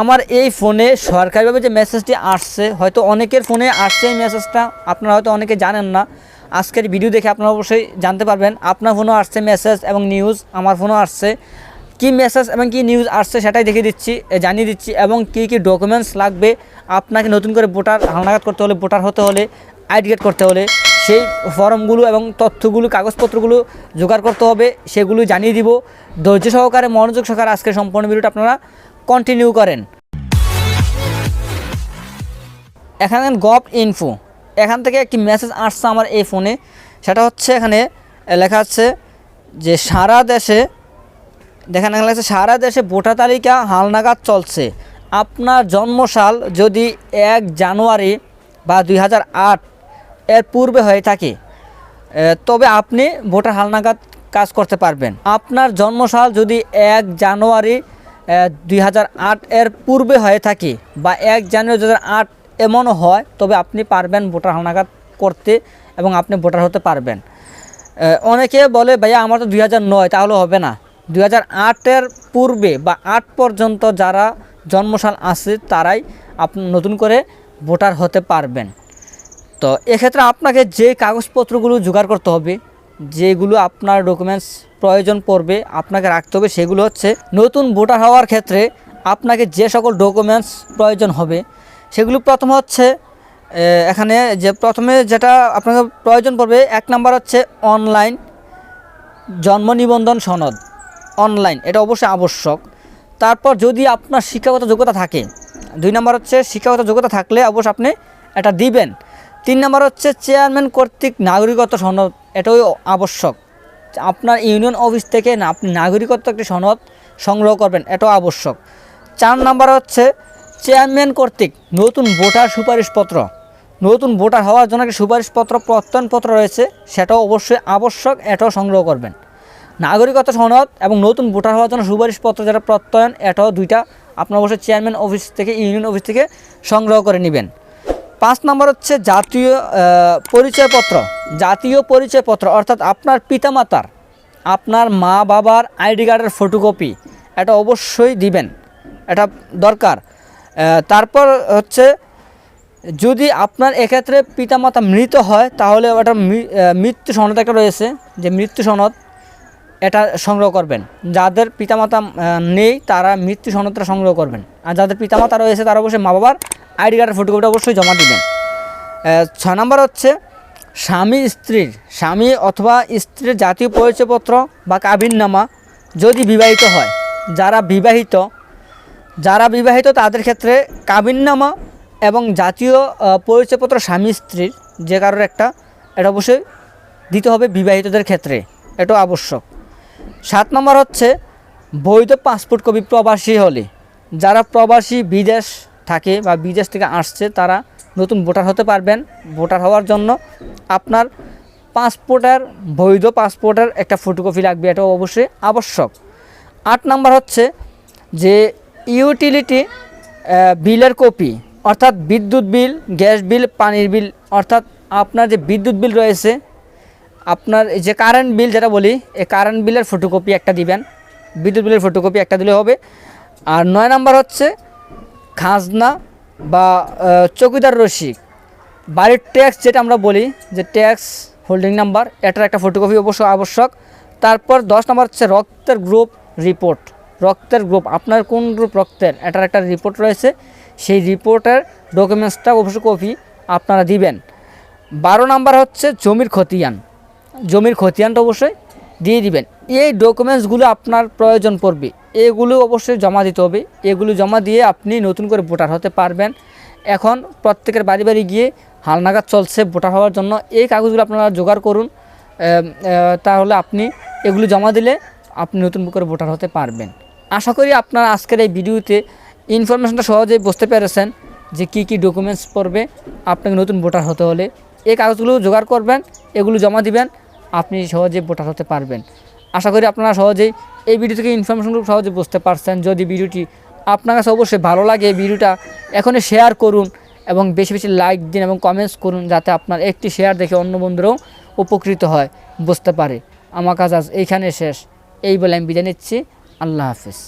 আমার এই ফোনে সরকারিভাবে যে মেসেজটি আসছে, হয়তো অনেকের ফোনে আসছে এই মেসেজটা আপনারা হয়তো অনেকে জানেন না। আজকের ভিডিও দেখে আপনারা অবশ্যই জানতে পারবেন, আপনার ফোনেও আসছে মেসেজ এবং নিউজ আমার ফোনেও আসছে। কি মেসেজ এবং কি নিউজ আসছে সেটাই দেখে দিচ্ছি জানিয়ে দিচ্ছি, এবং কি কি ডকুমেন্টস লাগবে, আপনাকে নতুন করে ভোটার হালনাগাদ করতে হলে, ভোটার হতে হলে আইডি কার্ড করতে হলে, সেই ফর্মগুলো এবং তথ্যগুলো, কাগজপত্রগুলো জোগাড় করতে হবে, সেগুলো জানিয়ে দিব। ধৈর্য সহকারে, মনোযোগ সহকারে আজকের সম্পূর্ণ ভিডিওটা আপনারা কন্টিনিউ করেন। এখানে গভ ইনফো এখান থেকে একটি মেসেজ আসছে আমার এই ফোনে সেটা হচ্ছে এখানে লেখা আছে যে, সারা দেশে, দেখেন এখানে লেখা সারা দেশে ভোটার তালিকা হালনাগাদ চলছে। আপনার জন্মসাল যদি এক জানুয়ারি বা দুই হাজার আট এর পূর্বে হয়ে থাকে তবে আপনি ভোটার হালনাগাদ কাজ করতে পারবেন। আপনার জন্মসাল যদি এক জানুয়ারি দুই হাজার আট এর পূর্বে হয়ে থাকে বা এক জানুয়ারি দু এমনও হয়, তবে আপনি পারবেন ভোটার হালনাগাদ করতে এবং আপনি ভোটার হতে পারবেন। অনেকে বলে, ভাইয়া, আমার তো দুই তাহলে হবে না। দুই হাজার আটের পূর্বে বা আট পর্যন্ত যারা জন্মসাল আছে, তারাই আপনি নতুন করে ভোটার হতে পারবেন। তো এক্ষেত্রে আপনাকে যে কাগজপত্রগুলো জোগাড় করতে হবে যেগুলো আপনার ডকুমেন্টস প্রয়োজন পড়বে, আপনাকে রাখতে হবে, সেগুলো হচ্ছে নতুন ভোটার হওয়ার ক্ষেত্রে আপনাকে যে সকল ডকুমেন্টস প্রয়োজন হবে, সেগুলো প্রথম হচ্ছে এখানে যে প্রথমে যেটা আপনাকে প্রয়োজন পড়বে, এক নাম্বার হচ্ছে অনলাইন জন্ম নিবন্ধন সনদ অনলাইন এটা অবশ্যই আবশ্যক। তারপর যদি আপনার শিক্ষাগত যোগ্যতা থাকে, দুই নম্বর হচ্ছে শিক্ষাগত যোগ্যতা থাকলে অবশ্য আপনি এটা দিবেন। তিন নম্বর হচ্ছে চেয়ারম্যান কর্তৃক নাগরিকত্ব সনদ, এটাও আবশ্যক। আপনার ইউনিয়ন অফিস থেকে আপনি নাগরিকত্ব একটি সনদ সংগ্রহ করবেন, এটাও আবশ্যক। চার নাম্বার হচ্ছে চেয়ারম্যান কর্তৃক নতুন ভোটার সুপারিশপত্র। নতুন ভোটার হওয়ার জন্য একটি সুপারিশপত্র, প্রত্যয়নপত্র রয়েছে, সেটাও অবশ্যই আবশ্যক, এটাও সংগ্রহ করবেন। নাগরিকত্ব সনদ এবং নতুন ভোটার হওয়ার জন্য সুপারিশপত্র যেটা প্রত্যয়ন, এটাও দুইটা আপনার অবশ্যই চেয়ারম্যান অফিস থেকে, ইউনিয়ন অফিস থেকে সংগ্রহ করে নেবেন। পাঁচ নম্বর হচ্ছে জাতীয় পরিচয়পত্র জাতীয় পরিচয়পত্র, অর্থাৎ আপনার পিতামাতার, আপনার মা বাবার আইডি কার্ডের ফটোকপি, এটা অবশ্যই দিবেন, এটা দরকার। তারপর হচ্ছে যদি আপনার এক্ষেত্রে পিতামাতা মৃত হয়, তাহলে ওটা মৃত্যু সনদ একটা রয়েছে, যে মৃত্যু সনদ এটা সংগ্রহ করবেন। যাদের পিতামাতা নেই, তারা মৃত্যু সনদটা সংগ্রহ করবেন। আর যাদের পিতামাতা রয়েছে, তারা অবশ্যই মা বাবার আইডি কার্ডের ফটোকপিটা অবশ্যই জমা দিবেন। ছ নম্বর হচ্ছে, স্বামী, স্ত্রীর, স্বামী অথবা স্ত্রীর জাতীয় পরিচয়পত্র বা কাবিননামা যদি বিবাহিত হয়, যারা বিবাহিত যারা বিবাহিত তাদের ক্ষেত্রে কাবিননামা এবং জাতীয় পরিচয়পত্র স্বামী, স্ত্রীর যে কারোর একটা, এটা অবশ্যই দিতে হবে বিবাহিতদের ক্ষেত্রে। এটাও আবশ্যক। সাত নম্বর হচ্ছে, বৈধ পাসপোর্ট কপি প্রবাসী হলে। যারা প্রবাসী বিদেশ থাকে বা বিদেশ থেকে আসছে, তারা নতুন ভোটার হতে পারবেন। ভোটার হওয়ার জন্য আপনার পাসপোর্টের, বৈধ পাসপোর্টের একটা ফটোকপি লাগবে, এটাও অবশ্যই আবশ্যক। আট নাম্বার হচ্ছে যে ইউটিলিটি বিলের কপি অর্থাৎ বিদ্যুৎ বিল, গ্যাস বিল, পানির বিল, অর্থাৎ আপনার যে বিদ্যুৎ বিল রয়েছে আপনার যে কারেন্ট বিল যেটা বলি, এই কারেন্ট বিলের ফটোকপি একটা দিবেন। বিদ্যুৎ বিলের ফটোকপি একটা দিলে হবে। আর নয় নাম্বার হচ্ছে খাজনা বা চকিদার চৌকিদার রসিক। বাড়ির ট্যাক্স যেটা আমরা বলি, যে ট্যাক্স হোল্ডিং নাম্বার এটার একটা ফটোকপি অবশ্য আবশ্যক। তারপর দশ নম্বর হচ্ছে রক্তের গ্রুপ রিপোর্ট রক্তের গ্রুপ আপনার কোন গ্রুপ রক্তের, এটার একটা রিপোর্ট রয়েছে। সেই রিপোর্টের ডকুমেন্টসটা অবশ্য কপি আপনারা দিবেন। বারো নাম্বার হচ্ছে জমির খতিয়ান। জমির খতিয়ানটা অবশ্যই দিয়ে দিবেন। এই ডকুমেন্টসগুলো আপনার প্রয়োজন পড়বে। এগুলো অবশ্যই জমা দিতে হবে। এগুলো জমা দিয়ে আপনি নতুন করে ভোটার হতে পারবেন। এখন প্রত্যেকের বাড়ি বাড়ি গিয়ে হালনাগাদ চলছে ভোটার হওয়ার জন্য। এই কাগজগুলো আপনারা জোগাড় করুন। তাহলে আপনি এগুলো জমা দিলে আপনি নতুন করে ভোটার হতে পারবেন। আশা করি আপনার আজকের এই ভিডিওতে ইনফরমেশনটা সহজেই বুঝতে পেরেছেন যে কি কি ডকুমেন্টস পড়বে। আপনাকে নতুন ভোটার হতে হলে এই কাগজগুলো জোগাড় করবেন, এগুলো জমা দিবেন। আপনি সহজে ভোটার হতে পারবেন। আশা করি আপনারা সহজেই এই ভিডিও থেকে ইনফরমেশনগুলো সহজে বুঝতে পারছেন। যদি ভিডিওটি আপনার কাছে অবশ্যই ভালো লাগে, এই ভিডিওটা এখনই শেয়ার করুন এবং বেশি বেশি লাইক দিন এবং কমেন্টস করুন যাতে আপনার একটি শেয়ার দেখে অন্য বন্ধুরাও উপকৃত হয়, বুঝতে পারে। আমার কাজ আজ এইখানে শেষ। এই বলে আমি বিদায় নিচ্ছি। আল্লাহ হাফিজ।